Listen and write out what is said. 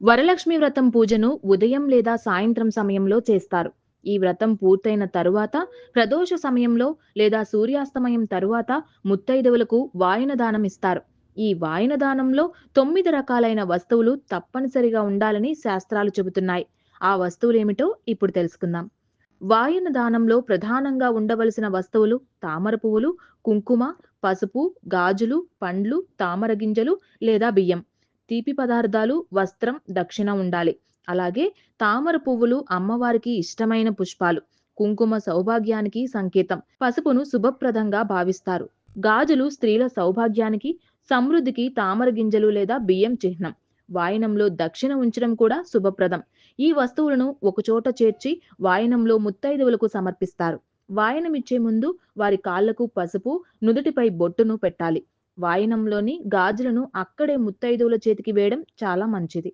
వరలక్ష్మి వ్రతం పూజను ఉదయం లేదా సాయంత్రం సమయంలో చేస్తారు. ఈ వ్రతం పూర్తయిన తరువాత ప్రదోష సమయంలో లేదా సూర్యాస్తమయం తరువాత ముత్తైదువులకు వాయనదానం ఇస్తారు. ఈ వాయనదానంలో తొమ్మిది రకాలైన వస్తువులు తప్పనిసరిగా ఉండాలని శాస్త్రాలు చెబుతున్నాయి. ఆ వస్తువులేమిటో ఇప్పుడు తెలుసుకుందాం. వాయన దానంలో ప్రధానంగా ఉండవలసిన వస్తువులు తామర పువ్వులు, కుంకుమ, పసుపు, గాజులు, పండ్లు, తామర గింజలు లేదా బియ్యం. తీపి పదార్థాలు, వస్త్రం, దక్షిణ ఉండాలి. అలాగే తామర పువ్వులు అమ్మవారికి ఇష్టమైన పుష్పాలు. కుంకుమ సౌభాగ్యానికి సంకేతం. పసుపును శుభప్రదంగా భావిస్తారు. గాజులు స్త్రీల సౌభాగ్యానికి, సమృద్ధికి తామర గింజలు లేదా బియ్యం చిహ్నం. వాయనంలో దక్షిణ ఉంచడం కూడా శుభప్రదం. ఈ వస్తువులను ఒకచోట చేర్చి వాయనంలో ముత్తైదువులకు సమర్పిస్తారు. వాయనమిచ్చే ముందు వారి కాళ్ళకు పసుపు, నుదుటిపై బొట్టును పెట్టాలి. వాయనంలోని గాజులను అక్కడే ముత్తైదువుల చేతికి వేయడం చాలా మంచిది.